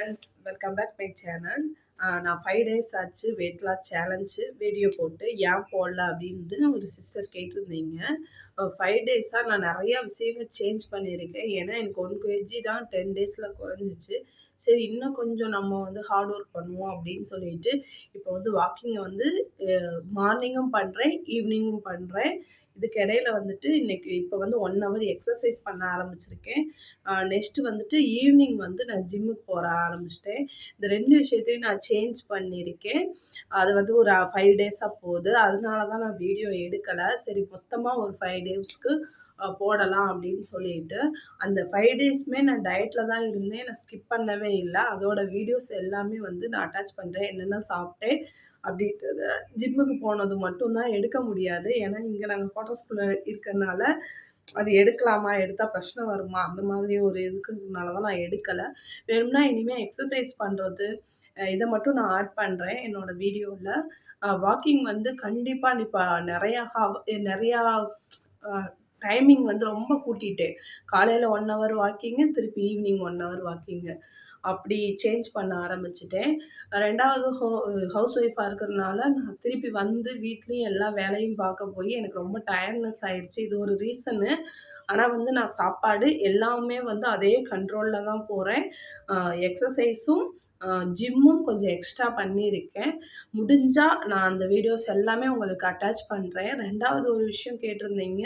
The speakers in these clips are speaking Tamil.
Friends welcome back my channel நான் ஃபைவ் டேஸ் ஆச்சு வெயிட் லாஸ் சேலஞ்சு வீடியோ போட்டு ஏன் போடல அப்படின்ட்டு ஒரு சிஸ்டர் கேட்டிருந்தீங்க. ஃபைவ் டேஸாக நான் நிறையா விஷயங்கள் சேஞ்ச் பண்ணியிருக்கேன். ஏன்னா எனக்கு ஒன் கேஜி தான் டென் டேஸில் குறைஞ்சிச்சு. சரி இன்னும் கொஞ்சம் நம்ம வந்து ஹார்ட் ஒர்க் பண்ணுவோம் அப்படின்னு சொல்லிட்டு இப்போ வந்து வாக்கிங்கை வந்து மார்னிங்கும் பண்ணுறேன் ஈவினிங்கும் பண்ணுறேன் இதுக்கு இடையில வந்துட்டு இன்றைக்கி இப்போ வந்து ஒன் ஹவர் எக்ஸசைஸ் பண்ண ஆரம்பிச்சிருக்கேன். நெக்ஸ்ட்டு வந்துட்டு ஈவினிங் வந்து நான் ஜிம்முக்கு போகிற ஆரம்பிச்சிட்டேன். இந்த ரெண்டு விஷயத்தையும் நான் சேஞ்ச் பண்ணியிருக்கேன். அது வந்து ஒரு ஃபைவ் டேஸாக போகுது. அதனால தான் நான் வீடியோ எடுக்கலை. சரி மொத்தமாக ஒரு ஃபைவ் டேஸ்க்கு போடலாம் அப்படின்னு சொல்லிட்டு அந்த ஃபைவ் டேஸ்மே நான் டயட்டில் தான் இருந்தேன். நான் ஸ்கிப் பண்ணவே இல்லை. அதோட வீடியோஸ் எல்லாமே வந்து நான் அட்டாச் பண்ணுறேன் என்னென்ன சாப்பிட்டேன் அப்படின்றத ஜிம்முக்கு போனது மட்டும்தான் எடுக்க முடியாது. ஏன்னா இங்கே நாங்கள் குவார்டர்ஸ்குள்ளே இருக்கிறனால அது எடுக்கலாமா? எடுத்தால் பிரச்சனை வருமா? அந்த மாதிரி ஒரு இருக்கிறதுனால தான் நான் எடுக்கலை. வேணும்னா இனிமேல் எக்ஸசைஸ் பண்ணுறது இதை மட்டும் நான் ஆட் பண்ணுறேன் என்னோடய வீடியோவில் வாக்கிங் வந்து கண்டிப்பாக இப்போ நிறையா நிறையா டைமிங் வந்து ரொம்ப கூட்டிகிட்டு காலையில் ஒன் ஹவர் வாக்கிங்கு திருப்பி ஈவினிங் ஒன் ஹவர் வாக்கிங்கு அப்படி சேஞ்ச் பண்ண ஆரம்பிச்சிட்டேன். ரெண்டாவது ஹோ ஹவுஸ் ஒய்ஃபாக இருக்கிறதுனால நான் திருப்பி வந்து வீட்லேயும் எல்லா வேலையும் பார்க்க போய் எனக்கு ரொம்ப டயர்ட்னஸ் ஆயிடுச்சு இது ஒரு ரீசனு ஆனால் வந்து நான் சாப்பாடு எல்லாமே வந்து அதே கண்ட்ரோலில் தான் போகிறேன் எக்ஸசைஸும் ஜிம்மும் கொஞ்சம் எக்ஸ்ட்ரா பண்ணியிருக்கேன். முடிஞ்சால் நான் அந்த வீடியோஸ் எல்லாமே உங்களுக்கு அட்டாச் பண்ணுறேன் ரெண்டாவது ஒரு விஷயம் கேட்டிருந்தீங்க.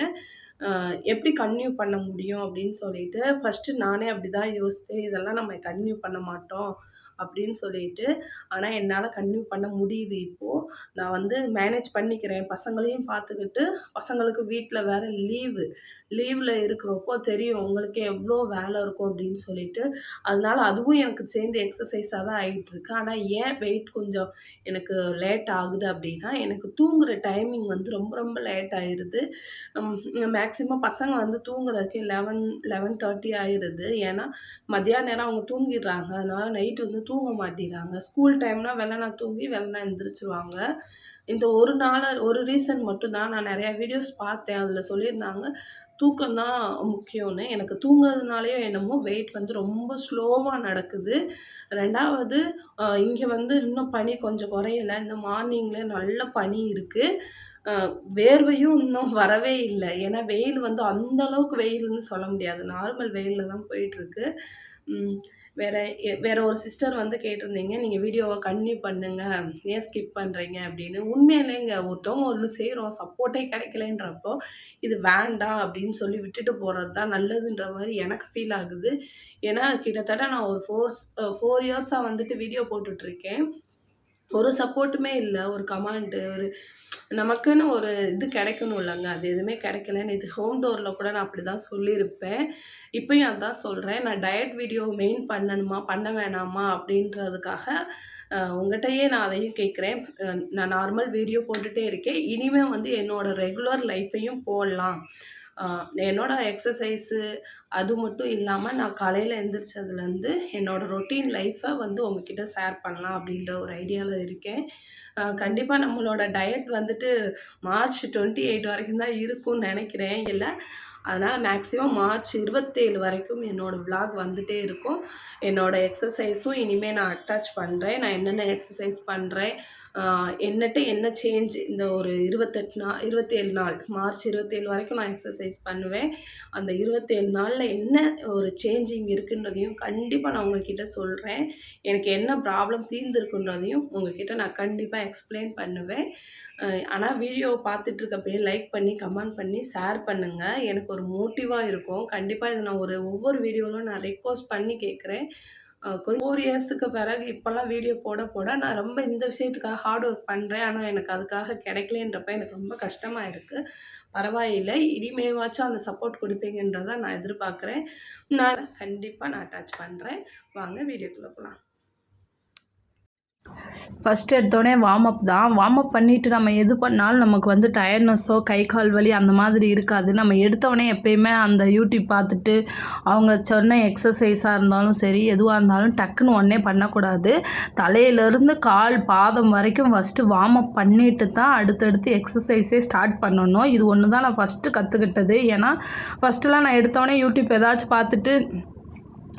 எப்படி கன்டினியூ பண்ண முடியும் அப்படின்னு சொல்லிட்டு ஃபஸ்ட்டு நானே அப்படி தான் யோசித்தேன். இதெல்லாம் நம்ம கன்டினியூ பண்ண மாட்டோம் அப்படின்னு சொல்லிட்டு ஆனால் என்னால் கன்டினியூ பண்ண முடியுது இப்போது நான் வந்து மேனேஜ் பண்ணிக்கிறேன். பசங்களையும் பார்த்துக்கிட்டு பசங்களுக்கு வீட்டில் வேறு லீவு லீவில் இருக்கிறப்போ தெரியும் உங்களுக்கு எவ்வளோ வேலை இருக்கும் அப்படின்னு சொல்லிட்டு. அதனால அதுவும் எனக்கு சேர்ந்து எக்ஸசைஸாக தான் ஆகிட்டுருக்கு ஆனால் ஏன் வெயிட் கொஞ்சம் எனக்கு லேட் ஆகுது அப்படின்னா எனக்கு தூங்குகிற டைமிங் வந்து ரொம்ப ரொம்ப லேட் ஆயிடுது மேக்ஸிமம் பசங்க வந்து தூங்குறதுக்கு லெவன் லெவன் தேர்ட்டி ஆயிடுது ஏன்னா மதியான நேரம் அவங்க தூங்கிடுறாங்க. அதனால் நைட் வந்து தூங்க மாட்டேங்கிறாங்க. ஸ்கூல் டைம்னால் வெள்ளனா தூங்கி வெள்ளனா எழுந்திரிச்சிருவாங்க இந்த ஒரு நாள் ஒரு ரீசன் மட்டும்தான் நான் நிறையா வீடியோஸ் பார்த்தேன். அதில் சொல்லியிருந்தாங்க தூக்கம் தான் முக்கியம்னு. எனக்கு தூங்குறதுனாலேயோ என்னமோ வெயிட் வந்து ரொம்ப ஸ்லோவாக நடக்குது. ரெண்டாவது இங்கே வந்து இன்னும் பனி கொஞ்சம் குறையலை. இந்த மார்னிங்கில் நல்ல பனி இருக்குது வேர்வையும் இன்னும் வரவே இல்லை. ஏன்னா வெயில் வந்து அந்த அளவுக்கு வெயில்னு சொல்ல முடியாது. நார்மல் வெயிலில் தான் போயிட்டுருக்கு வேறு வேறு ஒரு சிஸ்டர் வந்து கேட்டிருந்தீங்க நீங்கள் வீடியோவை கன்னியூ பண்ணுங்கள் ஏன் ஸ்கிப் பண்ணுறீங்க அப்படின்னு. உண்மையிலேங்க ஒருத்தவங்க ஒன்று செய்கிறோம் சப்போர்ட்டே கிடைக்கலன்றப்போ இது வேண்டாம் அப்படின்னு சொல்லி விட்டுட்டு போகிறது தான் நல்லதுன்ற மாதிரி எனக்கு ஃபீல் ஆகுது. ஏன்னா கிட்டத்தட்ட நான் ஒரு ஃபோர்ஸ் ஃபோர் இயர்ஸாக வந்துட்டு வீடியோ போட்டுட்ருக்கேன் ஒரு சப்போர்ட்டுமே இல்லை ஒரு கமாண்டு ஒரு நமக்குன்னு ஒரு இது கிடைக்கணும் இல்லைங்க. அது எதுவுமே கிடைக்கலன்னு இது ஹோம் டோரில் கூட நான் அப்படி தான் சொல்லியிருப்பேன். இப்போயும் அதான் சொல்கிறேன் நான் டயட் வீடியோ மெயின் பண்ணணுமா பண்ண வேணாமா அப்படின்றதுக்காக உங்கள்கிட்டயே நான் அதையும் கேட்குறேன். நான் நார்மல் வீடியோ போட்டுகிட்டே இருக்கேன். இனிமேல் வந்து என்னோடய ரெகுலர் லைஃப்பையும் போடலாம். என்னோடய எக்ஸசைஸு அது மட்டும் இல்லாமல் நான் காலையில் எழுந்திரிச்சதுலேருந்து என்னோடய ரொட்டீன் லைஃப்பை வந்து உங்ககிட்ட ஷேர் பண்ணலாம் அப்படின்ற ஒரு ஐடியாவில் இருக்கேன். கண்டிப்பாக நம்மளோட டயட் வந்துட்டு மார்ச் டுவெண்ட்டி எயிட் வரைக்கும் தான் இருக்கும்னு நினைக்கிறேன். இல்லை அதனால் மேக்ஸிமம் மார்ச் இருபத்தேழு வரைக்கும் என்னோடய விலாக் வந்துகிட்டே இருக்கும். என்னோடய எக்ஸசைஸும் இனிமேல் நான் அட்டாச் பண்ணுறேன் நான் என்னென்ன எக்ஸசைஸ் பண்ணுறேன் என்னட்ட என்ன சேஞ்ச் இந்த ஒரு இருபத்தெட்டு நாள் இருபத்தேழு நாள் மார்ச் இருபத்தேழு வரைக்கும் நான் எக்ஸசைஸ் பண்ணுவேன். அந்த இருபத்தேழு நாளில் என்ன ஒரு சேஞ்சிங் இருக்குன்றதையும் கண்டிப்பாக நான் உங்ககிட்ட சொல்கிறேன் எனக்கு என்ன ப்ராப்ளம் தீர்ந்துருக்குன்றதையும் உங்ககிட்ட நான் கண்டிப்பாக எக்ஸ்பிளைன் பண்ணுவேன். ஆனால் வீடியோவை பார்த்துட்ருக்க அப்படியே லைக் பண்ணி கமெண்ட் பண்ணி ஷேர் பண்ணுங்கள் எனக்கு ஒரு மோட்டிவாக இருக்கும். கண்டிப்பாக இதை நான் ஒரு ஒவ்வொரு வீடியோவிலும் நான் ரெக்வஸ்ட் பண்ணி கேட்குறேன். ஃபோர் இயர்ஸுக்கு பிறகு இப்போல்லாம் வீடியோ போட போட நான் ரொம்ப இந்த விஷயத்துக்காக ஹார்ட் ஒர்க் பண்ணுறேன் ஆனால் எனக்கு அதுக்காக கிடைக்கலன்றப்ப எனக்கு ரொம்ப கஷ்டமாக இருக்குது பரவாயில்லை. இனிமேவாச்சும் அந்த சப்போர்ட் கொடுப்பீங்கன்றதான் நான் எதிர்பார்க்குறேன். நான் கண்டிப்பாக நான் அட்டாச் பண்ணுறேன் வாங்க வீடியோக்குள்ளே போகலாம் ஃபஸ்ட் எடுத்தோடனே வார்ம் அப் தான். வார்ம் அப் பண்ணிவிட்டு நம்ம எது பண்ணாலும் நமக்கு வந்து டயர்ட்னஸோ கை கால் வலி அந்த மாதிரி இருக்காது. நம்ம எடுத்தோடனே எப்பயுமே அந்த யூடியூப் பார்த்துட்டு அவங்க சொன்ன எக்ஸசைஸாக இருந்தாலும் சரி எதுவாக இருந்தாலும் டக்குன்னு உடனே பண்ணக்கூடாது. தலையிலேருந்து கால் பாதம் வரைக்கும் ஃபஸ்ட்டு வார்ம் அப் பண்ணிட்டு தான் அடுத்தடுத்து எக்ஸசைஸே ஸ்டார்ட் பண்ணணும். இது ஒன்று தான் நான் ஃபஸ்ட்டு கற்றுக்கிட்டது ஏன்னா ஃபஸ்ட்டுலாம் நான் எடுத்தோடனே யூடியூப் ஏதாச்சும் பார்த்துட்டு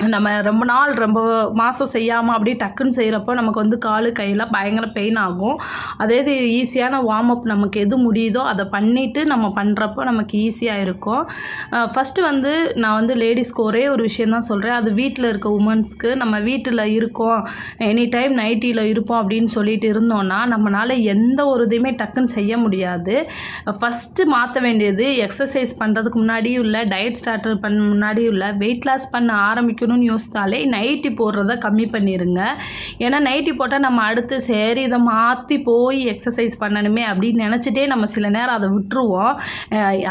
நம்ம ரொம்ப நாள் ரொம்ப மாதம் செய்யாமல் அப்படியே டக்குன்னு செய்கிறப்போ நமக்கு வந்து காலு கையெல்லாம் பயங்கர பெயின் ஆகும். அதே இது ஈஸியான வார்ம் அப் நமக்கு எது முடியுதோ அதை பண்ணிவிட்டு நம்ம பண்ணுறப்போ நமக்கு ஈஸியாக இருக்கும். ஃபஸ்ட்டு வந்து நான் வந்து லேடிஸ்க்கு ஒரே ஒரு விஷயந்தான் சொல்கிறேன் அது வீட்டில் இருக்க உமன்ஸ்க்கு நம்ம வீட்டில் இருக்கோம். எனி டைம் நைட்டியில் இருப்போம் அப்படின்னு சொல்லிட்டு இருந்தோன்னா நம்மளால் எந்த ஒரு இதையுமே டக்குன்னு செய்ய முடியாது. ஃபஸ்ட்டு மாற்ற வேண்டியது எக்ஸசைஸ் பண்ணுறதுக்கு முன்னாடியும் இல்லை டயட் ஸ்டார்ட் பண்ண முன்னாடியும் இல்லை வெயிட் லாஸ் பண்ண ஆரம்பிக்கும் வைக்கணும்னு யோசித்தாலே நைட்டி போடுறத கம்மி பண்ணிடுங்க ஏன்னா நைட்டி போட்டால் நம்ம அடுத்து சரி இதை மாற்றி போய் எக்ஸசைஸ் பண்ணணுமே அப்படின்னு நினச்சிட்டே நம்ம சில நேரம் அதை விட்டுருவோம்.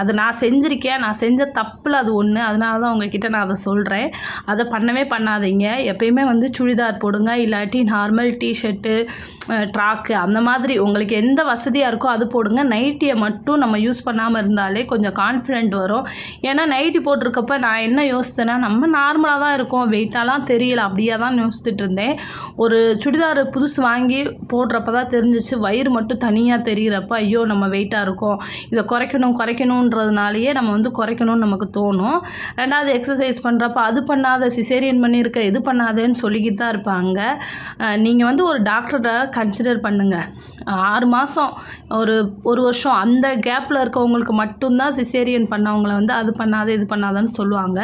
அதை நான் செஞ்சுருக்கேன் நான் செஞ்ச தப்பில் அது ஒன்று அதனால தான் உங்ககிட்ட நான் அதை சொல்கிறேன் அதை பண்ணவே பண்ணாதீங்க. எப்பயுமே வந்து சுடிதார் போடுங்க இல்லாட்டி நார்மல் டிஷர்ட்டு ட்ராக்கு அந்த மாதிரி உங்களுக்கு எந்த வசதியாக இருக்கோ அது போடுங்க. நைட்டியை மட்டும் நம்ம யூஸ் பண்ணாமல் இருந்தாலே கொஞ்சம் கான்ஃபிடென்ட் வரும். ஏன்னா நைட்டி போட்டிருக்கப்ப நான் என்ன யோசித்தேன்னா நம்ம நார்மலாக தான் இருக்கும் இருக்கும். வெயிட்டாலாம் தெரியல. அப்படியே தான் யோசித்துட்டு இருந்தேன் ஒரு சுடிதார் புதுசு வாங்கி போடுறப்ப தான் தெரிஞ்சிச்சு. வயிறு மட்டும் தனியாக தெரிகிறப்ப ஐயோ நம்ம வெயிட்டாக இருக்கோம். இதை குறைக்கணும் குறைக்கணுன்றதுனாலேயே நம்ம வந்து குறைக்கணும்னு நமக்கு தோணும். ரெண்டாவது எக்ஸசைஸ் பண்ணுறப்ப அது பண்ணாத சிசேரியன் பண்ணியிருக்க இது பண்ணாதேன்னு சொல்லிக்கிட்டு தான் இருப்பாங்க. நீங்கள் வந்து ஒரு டாக்டரை கன்சிடர் பண்ணுங்கள் ஆறு மாதம் ஒரு ஒரு வருஷம் அந்த கேப்பில் இருக்கவங்களுக்கு மட்டும்தான் சிசேரியன் பண்ணவங்கள வந்து அது பண்ணாத இது பண்ணாதன்னு சொல்லுவாங்க.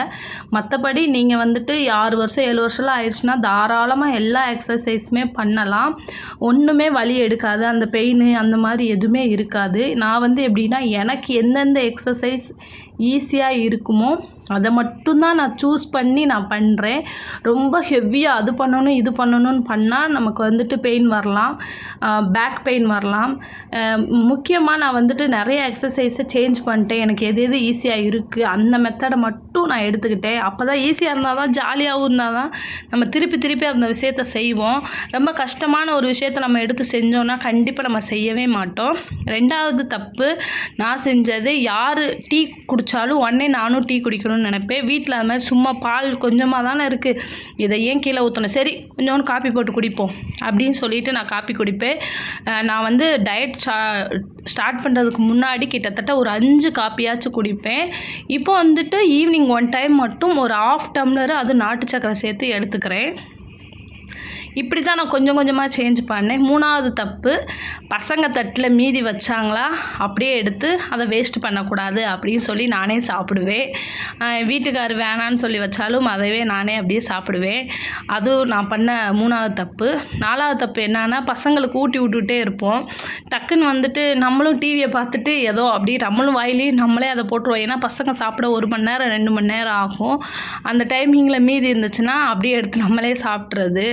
மற்றபடி நீங்கள் வந்துட்டு ஆறு வருஷம் ஏழு வருஷம்லாம் ஆயிடுச்சுன்னா தாராளமாக எல்லா எக்ஸசைஸுமே பண்ணலாம். ஒன்றுமே வலி எடுக்காது. அந்த பெயின் அந்த மாதிரி எதுவுமே இருக்காது. நான் வந்து எப்படின்னா எனக்கு எந்தெந்த எக்ஸசைஸ் ஈஸியாக இருக்குமோ அதை மட்டும்தான் நான் சூஸ் பண்ணி நான் பண்ணுறேன் ரொம்ப ஹெவியாக அது பண்ணணும் இது பண்ணணும்னு பண்ணால் நமக்கு வந்துட்டு பெயின் வரலாம். பேக் பெயின் வரலாம். முக்கியமாக நான் வந்துட்டு நிறைய எக்ஸசைஸை சேஞ்ச் பண்ணிட்டேன். எனக்கு எது எது ஈஸியாக இருக்குது அந்த மெத்தடை மட்டும் நான் எடுத்துக்கிட்டேன். அப்போ தான் ஈஸியாக இருந்தால் தான் ஜாலியாகவும் இருந்தால் தான் நம்ம திருப்பி திருப்பி அந்த விஷயத்த செய்வோம். ரொம்ப கஷ்டமான ஒரு விஷயத்த நம்ம எடுத்து செஞ்சோன்னா கண்டிப்பாக நம்ம செய்யவே மாட்டோம். ரெண்டாவது தப்பு நான் செஞ்சது யார் டீ குடித்தாலும் உடனே நானும் டீ குடிக்கணும்னு நினைப்பேன் வீட்டில் அது மாதிரி சும்மா பால் கொஞ்சமாக தானே இருக்குது இதை ஏன் கீழே ஊற்றணும் சரி கொஞ்சோண்டு காப்பி போட்டு குடிப்போம் அப்படின்னு சொல்லிட்டு நான் காப்பி குடிப்பேன். நான் வந்து டயட் ஸ்டார்ட் பண்ணுறதுக்கு முன்னாடி கிட்டத்தட்ட ஒரு அஞ்சு காப்பியாச்சும் குடிப்பேன். இப்போ வந்துட்டு ஈவினிங் ஒன் டைம் மட்டும் ஒரு ஆஃப் டம்ளர் அது நாட்டு சக்கரை சேர்த்து எடுத்துக்கிறேன். இப்படி தான் நான் கொஞ்சம் கொஞ்சமாக சேஞ்ச் பண்ணேன். மூணாவது தப்பு பசங்க தட்டில் மீதி வச்சாங்களா அப்படியே எடுத்து அதை வேஸ்ட் பண்ணக்கூடாது அப்படின்னு சொல்லி நானே சாப்பிடுவேன். வீட்டுக்கார் வேணான்னு சொல்லி வச்சாலும் அதவே நானே அப்படியே சாப்பிடுவேன். அதுவும் நான் பண்ண மூணாவது தப்பு. நாலாவது தப்பு என்னன்னா பசங்களுக்கு ஊட்டி விட்டுட்டே இருப்போம். டக்குன்னு வந்துட்டு நம்மளும் டிவியை பார்த்துட்டு ஏதோ அப்படியே நம்மளும் வாயிலையும் நம்மளே அதை போட்டுருவோம். ஏன்னா பசங்க சாப்பிட ஒரு மணி நேரம் ரெண்டு மணி நேரம் ஆகும். அந்த டைமிங்கில் மீதி இருந்துச்சுன்னா அப்படியே எடுத்து நம்மளே சாப்பிட்றது.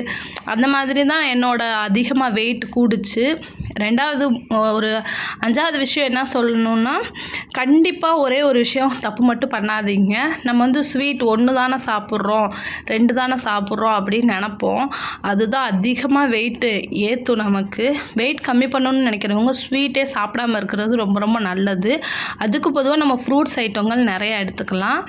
அந்த மாதிரி தான் என்னோட அதிகமாக வெயிட் கூடுச்சு. ரெண்டாவது ஒரு அஞ்சாவது விஷயம் என்ன சொல்லணுன்னா கண்டிப்பாக ஒரே ஒரு விஷயம் தப்பு மட்டும் பண்ணாதீங்க. நம்ம வந்து ஸ்வீட் ஒன்று தானே சாப்பிட்றோம் ரெண்டு தானே சாப்பிட்றோம் அப்படின்னு நினப்போம். அதுதான் அதிகமாக வெயிட்டு ஏற்றும் நமக்கு. வெயிட் கம்மி பண்ணணும்னு நினைக்கிறவங்க ஸ்வீட்டே சாப்பிடாம இருக்கிறது ரொம்ப ரொம்ப நல்லது. அதுக்கு பொதுவாக நம்ம ஃப்ரூட்ஸ் ஐட்டங்கள் நிறைய எடுத்துக்கலாம்.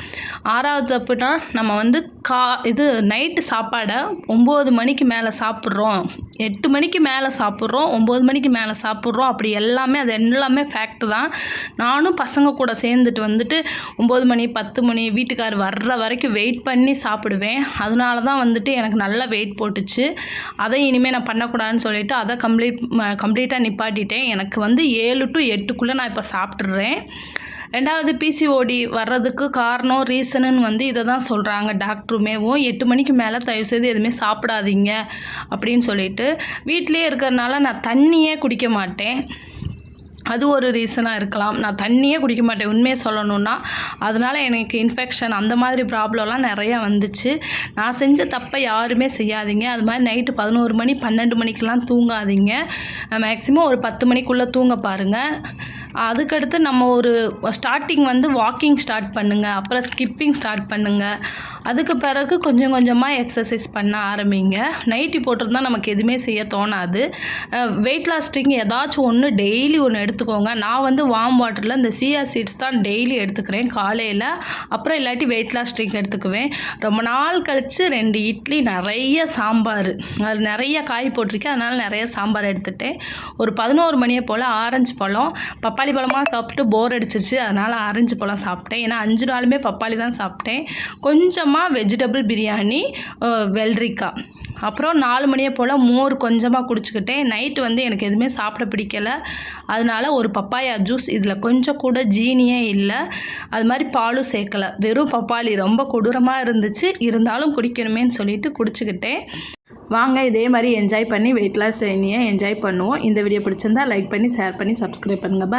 ஆறாவது தப்புனா நம்ம வந்து கா இது நைட்டு சாப்பாடை ஒம்பது மணிக்கு மேலே சாப்பிட்றோம். எட்டு மணிக்கு மேலே சாப்பிட்றோம் ஒம்பது மணிக்கு மேலே சாப்பிட்றோம். அப்படி எல்லாமே அது எல்லாமே ஃபேக்ட் தான். நானும் பசங்க கூட சேர்ந்துட்டு வந்துட்டு ஒம்பது மணி பத்து மணி வீட்டுக்கார் வர்ற வரைக்கும் வெயிட் பண்ணி சாப்பிடுவேன். அதனால தான் வந்துட்டு எனக்கு நல்ல வெயிட் போட்டுச்சு. அதை இனிமேல் நான் பண்ணக்கூடாதுன்னு சொல்லிட்டு அதை கம்ப்ளீட் கம்ப்ளீட்டாக நிப்பாட்டிட்டேன். எனக்கு வந்து ஏழு டு எட்டுக்குள்ளே நான் இப்போ சாப்பிட்றேன் ரெண்டாவது பிசிஓடி வர்றதுக்கு காரணம் ரீசனுன்னு வந்து இதை தான் சொல்கிறாங்க டாக்டருமேவும் எட்டு மணிக்கு மேலே தயவுசெய்து எதுவுமே சாப்பிடாதீங்க. அப்படின்னு சொல்லிட்டு வீட்டிலே இருக்கிறதுனால நான் தண்ணியே குடிக்க மாட்டேன். அது ஒரு ரீசனாக இருக்கலாம். நான் தண்ணியே குடிக்க மாட்டேன். உண்மையை சொல்லணும்னா அதனால் எனக்கு இன்ஃபெக்ஷன் அந்த மாதிரி ப்ராப்ளம்லாம் நிறையா வந்துச்சு. நான் செஞ்ச தப்பை யாருமே செய்யாதீங்க. அது மாதிரி நைட்டு பதினோரு மணி பன்னெண்டு மணிக்கெலாம் தூங்காதீங்க. மேக்ஸிமம் ஒரு பத்து மணிக்குள்ளே தூங்க பாருங்கள் அதுக்கடுத்து நம்ம ஒரு ஸ்டார்டிங் வந்து வாக்கிங் ஸ்டார்ட் பண்ணுங்கள் அப்புறம் ஸ்கிப்பிங் ஸ்டார்ட் பண்ணுங்கள் அதுக்கு பிறகு கொஞ்சம் கொஞ்சமாக எக்ஸசைஸ் பண்ண ஆரம்பிங்க. நைட்டி போட்டிருந்தா நமக்கு எதுவுமே செய்ய தோணாது. வெயிட் லாஸ்டிங் ஏதாச்சும் ஒன்று டெய்லி ஒன்று எடுத்துக்கோங்க. நான் வந்து வார்ம் வாட்டரில் இந்த சியா சீட்ஸ் தான் டெய்லி எடுத்துக்கிறேன் காலையில். அப்புறம் இல்லாட்டி வெயிட் லாஸ் எடுத்துக்குவேன். ரொம்ப நாள் கழித்து ரெண்டு இட்லி நிறைய சாம்பார். அது நிறைய காய் போட்டிருக்கேன். அதனால் நிறைய சாம்பார் எடுத்துட்டேன். ஒரு பதினோரு மணியை போல் ஆரஞ்சு பழம் பப்பாளி பப்பாளி பழமாக சாப்பிட்டு போர் அடிச்சிருச்சு. அதனால் ஆரஞ்சு பழம் சாப்பிட்டேன். ஏன்னா அஞ்சு நாளுமே பப்பாளி தான் சாப்பிட்டேன். கொஞ்சமாக வெஜிடபிள் பிரியாணி வெள்ளரிக்காய் அப்புறம் நாலு மணியை போல் மோர் கொஞ்சமாக குடிச்சுக்கிட்டேன். நைட்டு வந்து எனக்கு எதுவுமே சாப்பிட பிடிக்கல. அதனால ஒரு பப்பாயா ஜூஸ் இதில் கொஞ்சம் கூட ஜீனியே இல்லை. அது மாதிரி பாலும் சேர்க்கலை. வெறும் பப்பாளி. ரொம்ப கொடூரமாக இருந்துச்சு. இருந்தாலும் குடிக்கணுமேன்னு சொல்லிட்டு குடிச்சுக்கிட்டேன். வாங்க இதே மாதிரி என்ஜாய் பண்ணி வெயிட் லாஸ் என்ஜாய் பண்ணுவோம். இந்த வீடியோ பிடிச்சிருந்தா லைக் பண்ணி ஷேர் பண்ணி சப்ஸ்கிரைப் பண்ணுங்கள்